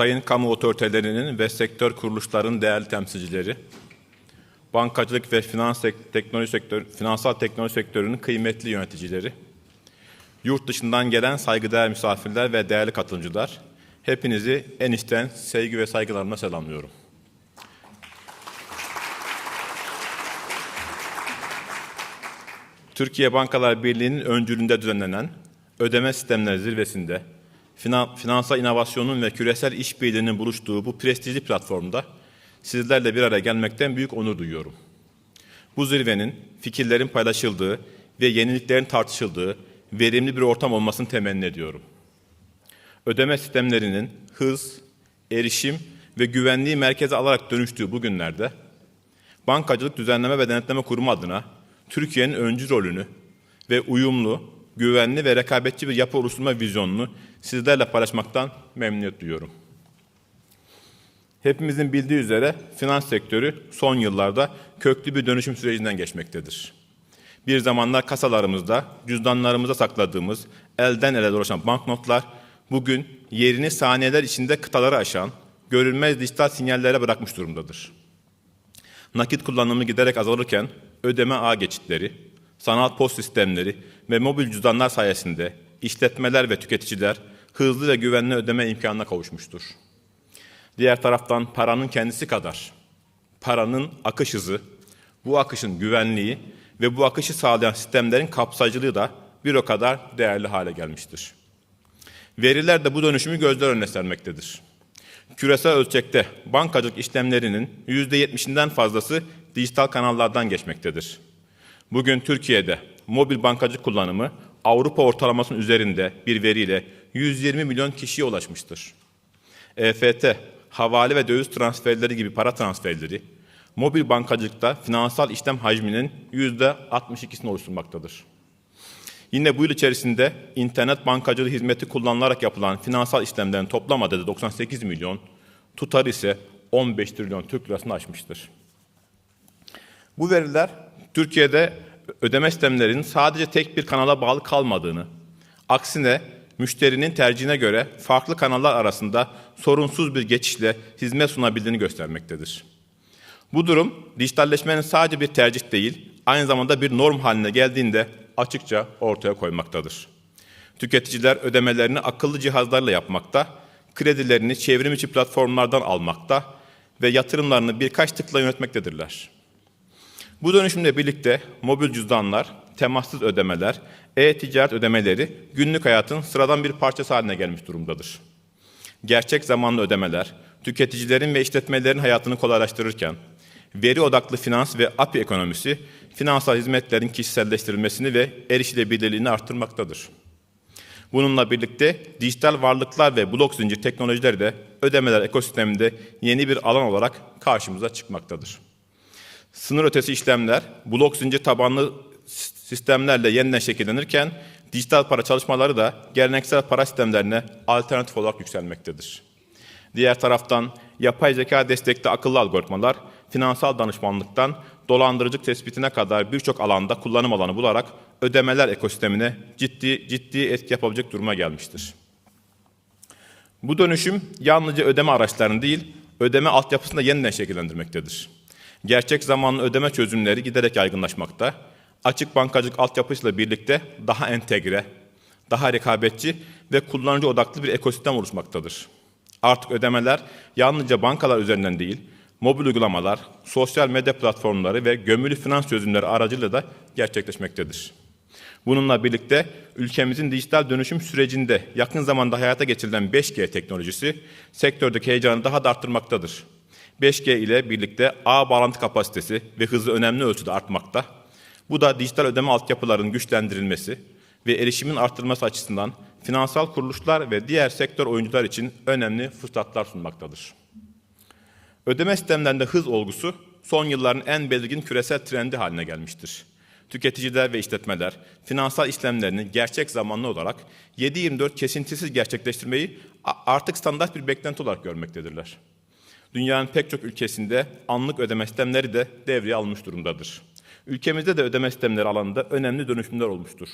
sayın kamu otoritelerinin ve sektör kuruluşlarının değerli temsilcileri, bankacılık ve finans teknoloji sektör, finansal teknoloji sektörünün kıymetli yöneticileri, yurt dışından gelen saygıdeğer misafirler ve değerli katılımcılar, hepinizi en içten sevgi ve saygılarımla selamlıyorum. Türkiye Bankalar Birliği'nin öncülüğünde düzenlenen ödeme sistemleri zirvesinde finan- finansal inovasyonun ve küresel işbirliğinin buluştuğu bu prestijli platformda sizlerle bir araya gelmekten büyük onur duyuyorum. Bu zirvenin fikirlerin paylaşıldığı ve yeniliklerin tartışıldığı verimli bir ortam olmasını temenni ediyorum. Ödeme sistemlerinin hız, erişim ve güvenliği merkeze alarak dönüştüğü bu günlerde Bankacılık Düzenleme ve Denetleme Kurumu adına Türkiye'nin öncü rolünü ve uyumlu, güvenli ve rekabetçi bir yapı oluşturma vizyonunu sizlerle paylaşmaktan memnuniyet duyuyorum. Hepimizin bildiği üzere finans sektörü son yıllarda köklü bir dönüşüm sürecinden geçmektedir. Bir zamanlar kasalarımızda, cüzdanlarımızda sakladığımız, elden ele dolaşan banknotlar bugün yerini saniyeler içinde kıtaları aşan, görülmez dijital sinyallere bırakmış durumdadır. Nakit kullanımı giderek azalırken ödeme ağ geçitleri, sanal post sistemleri ve mobil cüzdanlar sayesinde işletmeler ve tüketiciler hızlı ve güvenli ödeme imkanına kavuşmuştur. Diğer taraftan paranın kendisi kadar paranın akış hızı, bu akışın güvenliği ve bu akışı sağlayan sistemlerin kapsayıcılığı da bir o kadar değerli hale gelmiştir. Veriler de bu dönüşümü gözler önüne sermektedir. Küresel ölçekte bankacılık işlemlerinin %70'inden fazlası dijital kanallardan geçmektedir. Bugün Türkiye'de mobil bankacılık kullanımı Avrupa ortalamasının üzerinde bir veriyle 120 milyon kişiye ulaşmıştır. EFT, havale ve döviz transferleri gibi para transferleri, mobil bankacılıkta finansal işlem hacminin %62'sini oluşturmaktadır. Yine bu yıl içerisinde internet bankacılığı hizmeti kullanılarak yapılan finansal işlemlerin toplam adedi 98 milyon, tutarı ise 15 trilyon Türk lirasını aşmıştır. Bu veriler Türkiye'de ödeme sistemlerinin sadece tek bir kanala bağlı kalmadığını, aksine müşterinin tercihine göre farklı kanallar arasında sorunsuz bir geçişle hizmet sunabildiğini göstermektedir. Bu durum dijitalleşmenin sadece bir tercih değil, aynı zamanda bir norm haline geldiğinde açıkça ortaya koymaktadır. Tüketiciler ödemelerini akıllı cihazlarla yapmakta, kredilerini çevrim içi platformlardan almakta ve yatırımlarını birkaç tıkla yönetmektedirler. Bu dönüşümle birlikte mobil cüzdanlar, temassız ödemeler, e-ticaret ödemeleri günlük hayatın sıradan bir parçası haline gelmiş durumdadır. Gerçek zamanlı ödemeler, tüketicilerin ve işletmelerin hayatını kolaylaştırırken, veri odaklı finans ve API ekonomisi, finansal hizmetlerin kişiselleştirilmesini ve erişilebilirliğini arttırmaktadır. Bununla birlikte dijital varlıklar ve blok zincir teknolojileri de ödemeler ekosisteminde yeni bir alan olarak karşımıza çıkmaktadır. Sınır ötesi işlemler blok zincir tabanlı sistemlerle yeniden şekillenirken dijital para çalışmaları da geleneksel para sistemlerine alternatif olarak yükselmektedir. Diğer taraftan yapay zeka destekli akıllı algoritmalar finansal danışmanlıktan dolandırıcılık tespitine kadar birçok alanda kullanım alanı bularak ödemeler ekosistemine ciddi ciddi etki yapabilecek duruma gelmiştir. Bu dönüşüm yalnızca ödeme araçlarını değil, ödeme altyapısını da yeniden şekillendirmektedir. Gerçek zamanlı ödeme çözümleri giderek yaygınlaşmakta. Açık bankacılık altyapısıyla birlikte daha entegre, daha rekabetçi ve kullanıcı odaklı bir ekosistem oluşmaktadır. Artık ödemeler yalnızca bankalar üzerinden değil, mobil uygulamalar, sosyal medya platformları ve gömülü finans çözümleri aracılığıyla da gerçekleşmektedir. Bununla birlikte ülkemizin dijital dönüşüm sürecinde yakın zamanda hayata geçirilen 5G teknolojisi sektördeki heyecanı daha da arttırmaktadır. 5G ile birlikte ağ bağlantı kapasitesi ve hızı önemli ölçüde artmakta. Bu da dijital ödeme altyapılarının güçlendirilmesi ve erişimin arttırılması açısından finansal kuruluşlar ve diğer sektör oyuncular için önemli fırsatlar sunmaktadır. Ödeme sistemlerinde hız olgusu son yılların en belirgin küresel trendi haline gelmiştir. Tüketiciler ve işletmeler finansal işlemlerini gerçek zamanlı olarak 7-24 kesintisiz gerçekleştirmeyi artık standart bir beklenti olarak görmektedirler. Dünyanın pek çok ülkesinde anlık ödeme sistemleri de devreye almış durumdadır. Ülkemizde de ödeme sistemleri alanında önemli dönüşümler olmuştur.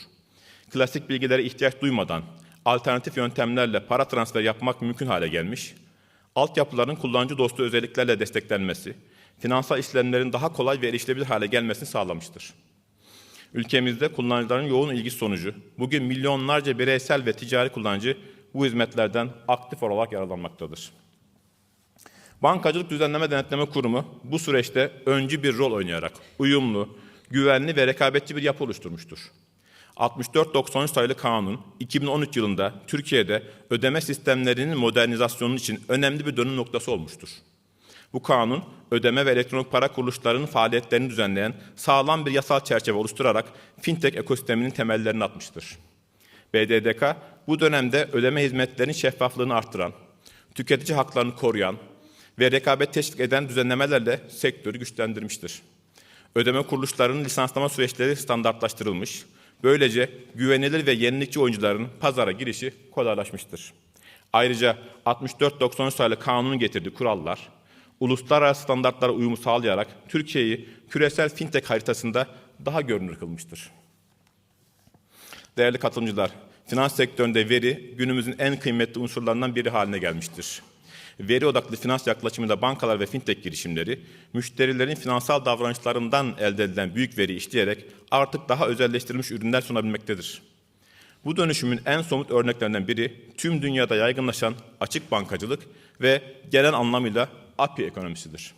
Klasik bilgilere ihtiyaç duymadan alternatif yöntemlerle para transfer yapmak mümkün hale gelmiş. altyapıların kullanıcı dostu özelliklerle desteklenmesi, finansal işlemlerin daha kolay ve erişilebilir hale gelmesini sağlamıştır. Ülkemizde kullanıcıların yoğun ilgisi sonucu bugün milyonlarca bireysel ve ticari kullanıcı bu hizmetlerden aktif olarak yararlanmaktadır. Bankacılık Düzenleme Denetleme Kurumu bu süreçte öncü bir rol oynayarak uyumlu, güvenli ve rekabetçi bir yapı oluşturmuştur. 64-93 sayılı kanun 2013 yılında Türkiye'de ödeme sistemlerinin modernizasyonu için önemli bir dönüm noktası olmuştur. Bu kanun ödeme ve elektronik para kuruluşlarının faaliyetlerini düzenleyen sağlam bir yasal çerçeve oluşturarak fintech ekosisteminin temellerini atmıştır. BDDK bu dönemde ödeme hizmetlerinin şeffaflığını arttıran, tüketici haklarını koruyan ve rekabet teşvik eden düzenlemelerle sektörü güçlendirmiştir. Ödeme kuruluşlarının lisanslama süreçleri standartlaştırılmış, böylece güvenilir ve yenilikçi oyuncuların pazara girişi kolaylaşmıştır. Ayrıca 64-93 sayılı kanunun getirdiği kurallar, uluslararası standartlara uyumu sağlayarak Türkiye'yi küresel fintech haritasında daha görünür kılmıştır. Değerli katılımcılar, finans sektöründe veri günümüzün en kıymetli unsurlarından biri haline gelmiştir. Veri odaklı finans yaklaşımında bankalar ve fintech girişimleri, müşterilerin finansal davranışlarından elde edilen büyük veri işleyerek artık daha özelleştirilmiş ürünler sunabilmektedir. Bu dönüşümün en somut örneklerinden biri tüm dünyada yaygınlaşan açık bankacılık ve gelen anlamıyla API ekonomisidir.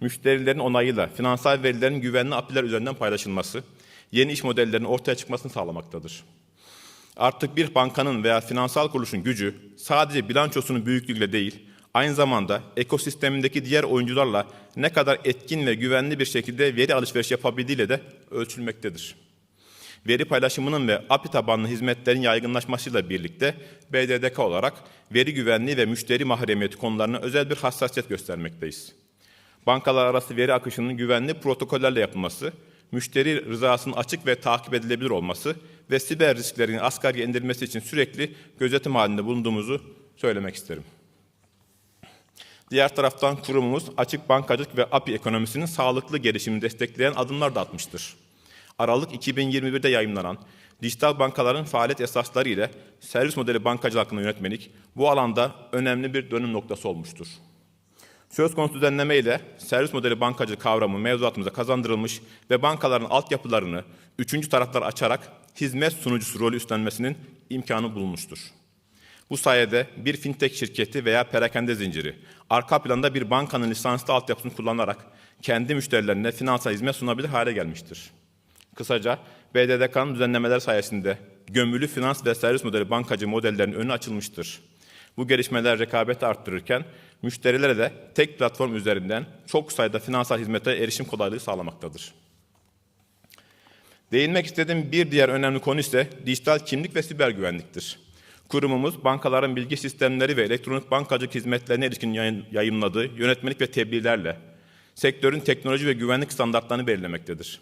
Müşterilerin onayıyla finansal verilerin güvenli API'ler üzerinden paylaşılması, yeni iş modellerinin ortaya çıkmasını sağlamaktadır. Artık bir bankanın veya finansal kuruluşun gücü sadece bilançosunun büyüklüğüyle değil, aynı zamanda ekosistemindeki diğer oyuncularla ne kadar etkin ve güvenli bir şekilde veri alışveriş yapabildiğiyle de ölçülmektedir. Veri paylaşımının ve API tabanlı hizmetlerin yaygınlaşmasıyla birlikte BDDK olarak veri güvenliği ve müşteri mahremiyeti konularına özel bir hassasiyet göstermekteyiz. Bankalar arası veri akışının güvenli protokollerle yapılması, müşteri rızasının açık ve takip edilebilir olması ve siber risklerin asgari indirilmesi için sürekli gözetim halinde bulunduğumuzu söylemek isterim. Diğer taraftan kurumumuz açık bankacılık ve API ekonomisinin sağlıklı gelişimini destekleyen adımlar da atmıştır. Aralık 2021'de yayınlanan dijital bankaların faaliyet esasları ile servis modeli bankacılık hakkında yönetmelik bu alanda önemli bir dönüm noktası olmuştur. Söz konusu düzenleme ile servis modeli bankacılık kavramı mevzuatımıza kazandırılmış ve bankaların altyapılarını üçüncü taraflar açarak hizmet sunucusu rolü üstlenmesinin imkanı bulunmuştur. Bu sayede bir fintech şirketi veya perakende zinciri arka planda bir bankanın lisanslı altyapısını kullanarak kendi müşterilerine finansal hizmet sunabilir hale gelmiştir. Kısaca BDDK'nın düzenlemeler sayesinde gömülü finans ve servis modeli bankacı modellerinin önü açılmıştır. Bu gelişmeler rekabeti arttırırken müşterilere de tek platform üzerinden çok sayıda finansal hizmete erişim kolaylığı sağlamaktadır. Değinmek istediğim bir diğer önemli konu ise dijital kimlik ve siber güvenliktir. Kurumumuz bankaların bilgi sistemleri ve elektronik bankacılık hizmetlerine ilişkin yayınladığı yönetmelik ve tebliğlerle sektörün teknoloji ve güvenlik standartlarını belirlemektedir.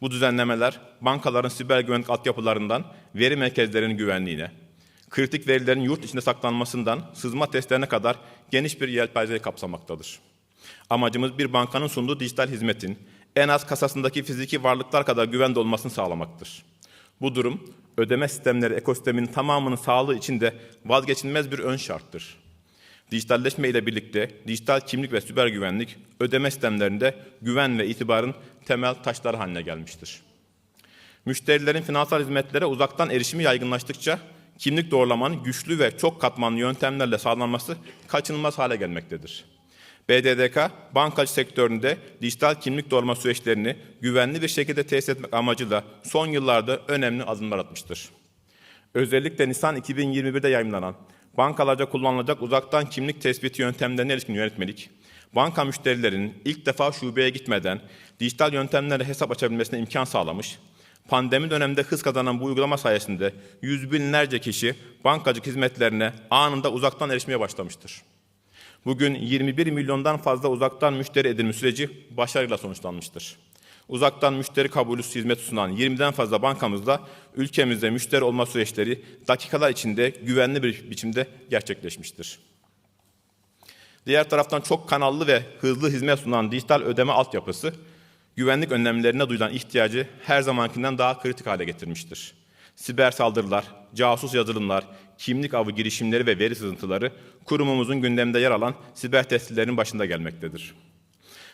Bu düzenlemeler bankaların siber güvenlik altyapılarından veri merkezlerinin güvenliğine, kritik verilerin yurt içinde saklanmasından sızma testlerine kadar geniş bir yelpazeyi kapsamaktadır. Amacımız bir bankanın sunduğu dijital hizmetin en az kasasındaki fiziki varlıklar kadar güvende olmasını sağlamaktır. Bu durum ödeme sistemleri ekosisteminin tamamının sağlığı için de vazgeçilmez bir ön şarttır. Dijitalleşme ile birlikte dijital kimlik ve süper güvenlik ödeme sistemlerinde güven ve itibarın temel taşları haline gelmiştir. Müşterilerin finansal hizmetlere uzaktan erişimi yaygınlaştıkça kimlik doğrulamanın güçlü ve çok katmanlı yöntemlerle sağlanması kaçınılmaz hale gelmektedir. BDDK, bankacı sektöründe dijital kimlik doğrulama süreçlerini güvenli bir şekilde tesis etmek amacıyla son yıllarda önemli adımlar atmıştır. Özellikle Nisan 2021'de yayınlanan bankalarca kullanılacak uzaktan kimlik tespiti yöntemlerine ilişkin yönetmelik, banka müşterilerinin ilk defa şubeye gitmeden dijital yöntemlerle hesap açabilmesine imkan sağlamış, pandemi döneminde hız kazanan bu uygulama sayesinde yüz binlerce kişi bankacılık hizmetlerine anında uzaktan erişmeye başlamıştır. Bugün 21 milyondan fazla uzaktan müşteri edinme süreci başarıyla sonuçlanmıştır. Uzaktan müşteri kabulü hizmet sunan 20'den fazla bankamızda ülkemizde müşteri olma süreçleri dakikalar içinde güvenli bir biçimde gerçekleşmiştir. Diğer taraftan çok kanallı ve hızlı hizmet sunan dijital ödeme altyapısı güvenlik önlemlerine duyulan ihtiyacı her zamankinden daha kritik hale getirmiştir. Siber saldırılar, casus yazılımlar, kimlik avı girişimleri ve veri sızıntıları kurumumuzun gündemde yer alan siber tehditlerin başında gelmektedir.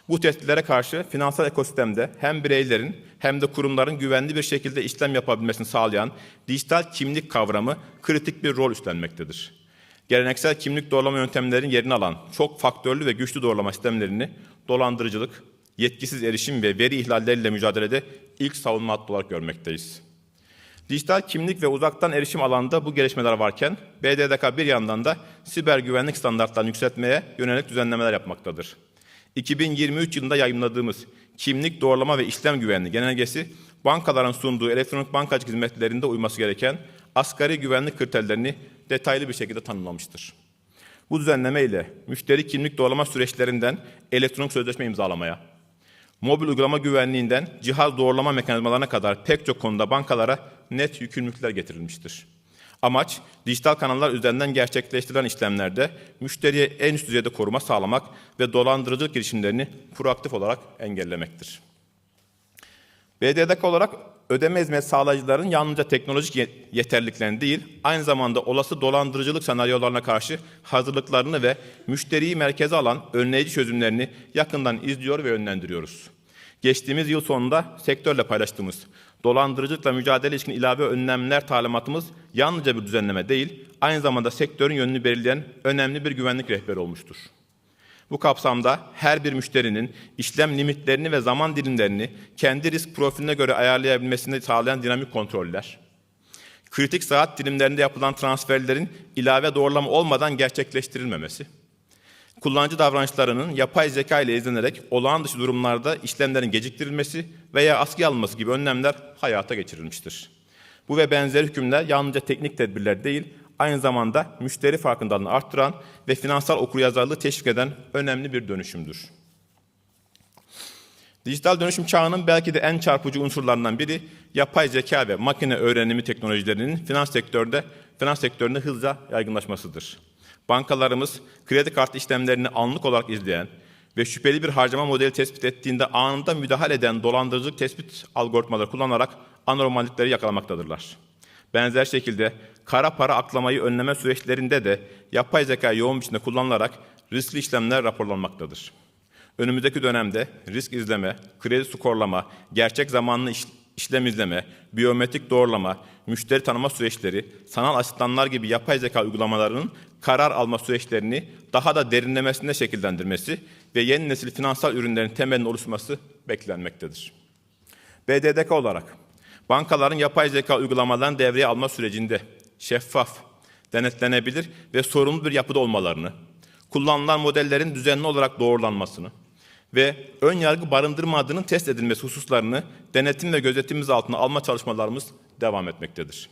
Bu tehditlere karşı finansal ekosistemde hem bireylerin hem de kurumların güvenli bir şekilde işlem yapabilmesini sağlayan dijital kimlik kavramı kritik bir rol üstlenmektedir. Geleneksel kimlik doğrulama yöntemlerinin yerini alan çok faktörlü ve güçlü doğrulama sistemlerini dolandırıcılık, yetkisiz erişim ve veri ihlalleriyle mücadelede ilk savunma hattı olarak görmekteyiz. Dijital kimlik ve uzaktan erişim alanında bu gelişmeler varken BDDK bir yandan da siber güvenlik standartlarını yükseltmeye yönelik düzenlemeler yapmaktadır. 2023 yılında yayınladığımız kimlik doğrulama ve işlem güvenliği genelgesi bankaların sunduğu elektronik bankacılık hizmetlerinde uyması gereken asgari güvenlik kriterlerini detaylı bir şekilde tanımlamıştır. Bu düzenleme ile müşteri kimlik doğrulama süreçlerinden elektronik sözleşme imzalamaya, mobil uygulama güvenliğinden cihaz doğrulama mekanizmalarına kadar pek çok konuda bankalara net yükümlülükler getirilmiştir. Amaç, dijital kanallar üzerinden gerçekleştirilen işlemlerde müşteriye en üst düzeyde koruma sağlamak ve dolandırıcılık girişimlerini proaktif olarak engellemektir. BDDK olarak ödeme hizmet sağlayıcıların yalnızca teknolojik yeterliliklerini değil, aynı zamanda olası dolandırıcılık senaryolarına karşı hazırlıklarını ve müşteriyi merkeze alan önleyici çözümlerini yakından izliyor ve yönlendiriyoruz. Geçtiğimiz yıl sonunda sektörle paylaştığımız dolandırıcılıkla mücadele ilişkin ilave önlemler talimatımız yalnızca bir düzenleme değil, aynı zamanda sektörün yönünü belirleyen önemli bir güvenlik rehberi olmuştur. Bu kapsamda her bir müşterinin işlem limitlerini ve zaman dilimlerini kendi risk profiline göre ayarlayabilmesini sağlayan dinamik kontroller, kritik saat dilimlerinde yapılan transferlerin ilave doğrulama olmadan gerçekleştirilmemesi, kullanıcı davranışlarının yapay zeka ile izlenerek olağan dışı durumlarda işlemlerin geciktirilmesi veya askıya alınması gibi önlemler hayata geçirilmiştir. Bu ve benzeri hükümler yalnızca teknik tedbirler değil, aynı zamanda müşteri farkındalığını arttıran ve finansal okuryazarlığı teşvik eden önemli bir dönüşümdür. Dijital dönüşüm çağının belki de en çarpıcı unsurlarından biri yapay zeka ve makine öğrenimi teknolojilerinin finans sektöründe finans sektöründe hızla yaygınlaşmasıdır. Bankalarımız kredi kartı işlemlerini anlık olarak izleyen ve şüpheli bir harcama modeli tespit ettiğinde anında müdahale eden dolandırıcılık tespit algoritmaları kullanarak anormallikleri yakalamaktadırlar. Benzer şekilde kara para aklamayı önleme süreçlerinde de yapay zeka yoğun biçimde kullanılarak riskli işlemler raporlanmaktadır. Önümüzdeki dönemde risk izleme, kredi skorlama, gerçek zamanlı iş, işlem izleme, biyometrik doğrulama, müşteri tanıma süreçleri, sanal asistanlar gibi yapay zeka uygulamalarının karar alma süreçlerini daha da derinlemesine şekillendirmesi ve yeni nesil finansal ürünlerin temelini oluşturması beklenmektedir. BDDK olarak bankaların yapay zeka uygulamalarını devreye alma sürecinde şeffaf, denetlenebilir ve sorumlu bir yapıda olmalarını, kullanılan modellerin düzenli olarak doğrulanmasını ve ön yargı barındırmadığının test edilmesi hususlarını denetim ve gözetimimiz altına alma çalışmalarımız devam etmektedir.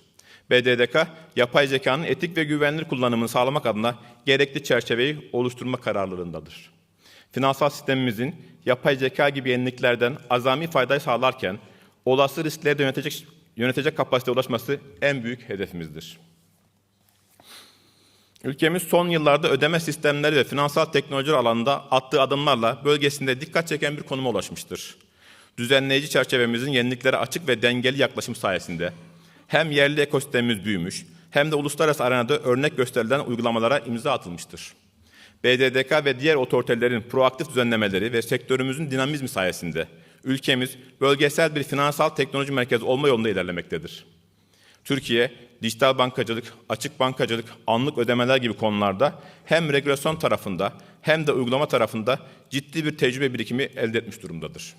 BDDK, yapay zekanın etik ve güvenilir kullanımını sağlamak adına gerekli çerçeveyi oluşturma kararlılığındadır. Finansal sistemimizin yapay zeka gibi yeniliklerden azami faydayı sağlarken, olası riskleri de yönetecek, yönetecek kapasiteye ulaşması en büyük hedefimizdir. Ülkemiz son yıllarda ödeme sistemleri ve finansal teknolojiler alanında attığı adımlarla bölgesinde dikkat çeken bir konuma ulaşmıştır. Düzenleyici çerçevemizin yeniliklere açık ve dengeli yaklaşım sayesinde hem yerli ekosistemimiz büyümüş hem de uluslararası arenada örnek gösterilen uygulamalara imza atılmıştır. BDDK ve diğer otoritelerin proaktif düzenlemeleri ve sektörümüzün dinamizmi sayesinde ülkemiz bölgesel bir finansal teknoloji merkezi olma yolunda ilerlemektedir. Türkiye, dijital bankacılık, açık bankacılık, anlık ödemeler gibi konularda hem regülasyon tarafında hem de uygulama tarafında ciddi bir tecrübe birikimi elde etmiş durumdadır.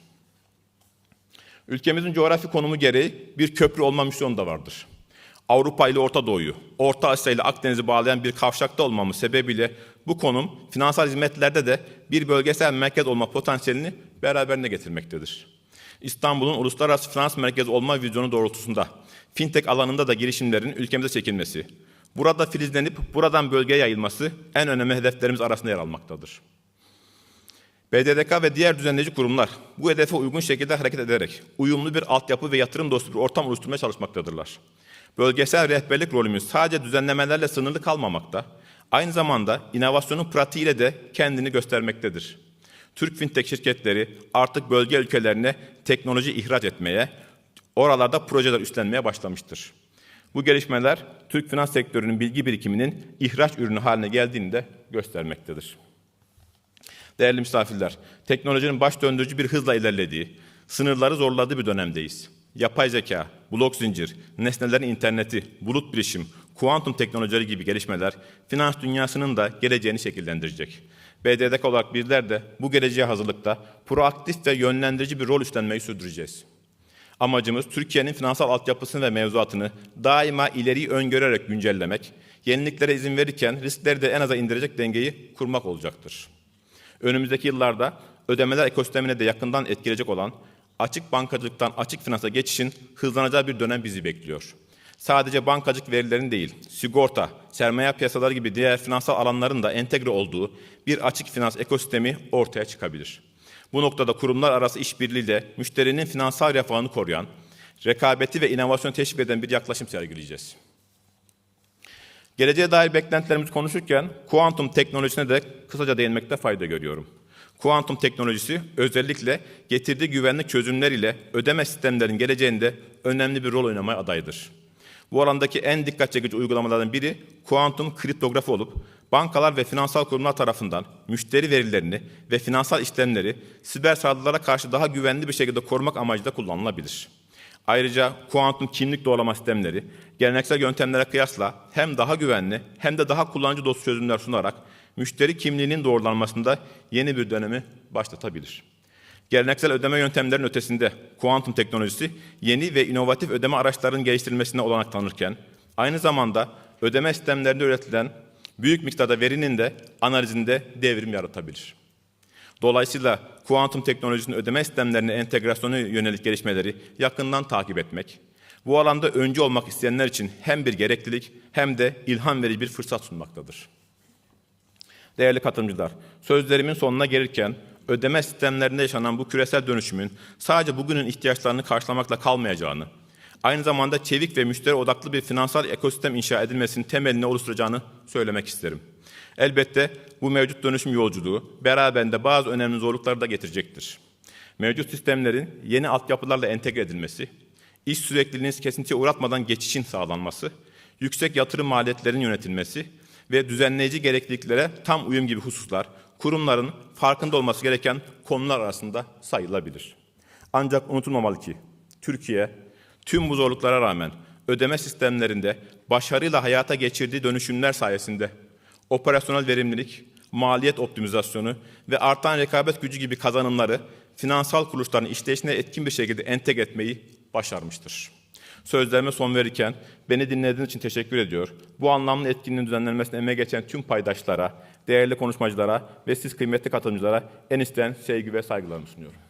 Ülkemizin coğrafi konumu gereği bir köprü olma misyonu da vardır. Avrupa ile Orta Doğu'yu, Orta Asya ile Akdeniz'i bağlayan bir kavşakta olmamız sebebiyle bu konum finansal hizmetlerde de bir bölgesel merkez olma potansiyelini beraberine getirmektedir. İstanbul'un uluslararası finans merkezi olma vizyonu doğrultusunda fintech alanında da girişimlerin ülkemize çekilmesi, burada filizlenip buradan bölgeye yayılması en önemli hedeflerimiz arasında yer almaktadır. BDDK ve diğer düzenleyici kurumlar bu hedefe uygun şekilde hareket ederek uyumlu bir altyapı ve yatırım dostu bir ortam oluşturmaya çalışmaktadırlar. Bölgesel rehberlik rolümüz sadece düzenlemelerle sınırlı kalmamakta, aynı zamanda inovasyonun pratiğiyle de kendini göstermektedir. Türk fintech şirketleri artık bölge ülkelerine teknoloji ihraç etmeye, oralarda projeler üstlenmeye başlamıştır. Bu gelişmeler Türk finans sektörünün bilgi birikiminin ihraç ürünü haline geldiğini de göstermektedir. Değerli misafirler, teknolojinin baş döndürücü bir hızla ilerlediği, sınırları zorladığı bir dönemdeyiz. Yapay zeka, blok zincir, nesnelerin interneti, bulut bilişim, kuantum teknolojileri gibi gelişmeler finans dünyasının da geleceğini şekillendirecek. BDDK olarak bizler de bu geleceğe hazırlıkta proaktif ve yönlendirici bir rol üstlenmeyi sürdüreceğiz. Amacımız Türkiye'nin finansal altyapısını ve mevzuatını daima ileriyi öngörerek güncellemek, yeniliklere izin verirken riskleri de en aza indirecek dengeyi kurmak olacaktır. Önümüzdeki yıllarda ödemeler ekosistemine de yakından etkileyecek olan açık bankacılıktan açık finansa geçişin hızlanacağı bir dönem bizi bekliyor. Sadece bankacılık verilerin değil, sigorta, sermaye piyasaları gibi diğer finansal alanların da entegre olduğu bir açık finans ekosistemi ortaya çıkabilir. Bu noktada kurumlar arası işbirliğiyle müşterinin finansal refahını koruyan, rekabeti ve inovasyonu teşvik eden bir yaklaşım sergileyeceğiz. Geleceğe dair beklentilerimizi konuşurken kuantum teknolojisine de kısaca değinmekte fayda görüyorum. Kuantum teknolojisi özellikle getirdiği güvenlik çözümler ile ödeme sistemlerinin geleceğinde önemli bir rol oynamaya adaydır. Bu alandaki en dikkat çekici uygulamalardan biri kuantum kriptografi olup bankalar ve finansal kurumlar tarafından müşteri verilerini ve finansal işlemleri siber saldırılara karşı daha güvenli bir şekilde korumak amacıyla kullanılabilir. Ayrıca kuantum kimlik doğrulama sistemleri geleneksel yöntemlere kıyasla hem daha güvenli hem de daha kullanıcı dostu çözümler sunarak müşteri kimliğinin doğrulanmasında yeni bir dönemi başlatabilir. Geleneksel ödeme yöntemlerinin ötesinde kuantum teknolojisi yeni ve inovatif ödeme araçlarının geliştirilmesine olanak tanırken aynı zamanda ödeme sistemlerinde üretilen büyük miktarda verinin de analizinde devrim yaratabilir. Dolayısıyla kuantum teknolojisinin ödeme sistemlerine entegrasyonu yönelik gelişmeleri yakından takip etmek, bu alanda öncü olmak isteyenler için hem bir gereklilik hem de ilham verici bir fırsat sunmaktadır. Değerli katılımcılar, sözlerimin sonuna gelirken ödeme sistemlerinde yaşanan bu küresel dönüşümün sadece bugünün ihtiyaçlarını karşılamakla kalmayacağını, aynı zamanda çevik ve müşteri odaklı bir finansal ekosistem inşa edilmesinin temelini oluşturacağını söylemek isterim. Elbette bu mevcut dönüşüm yolculuğu beraberinde bazı önemli zorlukları da getirecektir. Mevcut sistemlerin yeni altyapılarla entegre edilmesi, iş sürekliliğini kesintiye uğratmadan geçişin sağlanması, yüksek yatırım maliyetlerinin yönetilmesi ve düzenleyici gerekliliklere tam uyum gibi hususlar kurumların farkında olması gereken konular arasında sayılabilir. Ancak unutulmamalı ki Türkiye tüm bu zorluklara rağmen ödeme sistemlerinde başarıyla hayata geçirdiği dönüşümler sayesinde operasyonel verimlilik, maliyet optimizasyonu ve artan rekabet gücü gibi kazanımları finansal kuruluşların işleyişine etkin bir şekilde entegre etmeyi başarmıştır. Sözlerime son verirken beni dinlediğiniz için teşekkür ediyor. Bu anlamlı etkinliğin düzenlenmesine emeği geçen tüm paydaşlara, değerli konuşmacılara ve siz kıymetli katılımcılara en isten sevgi ve saygılarımı sunuyorum.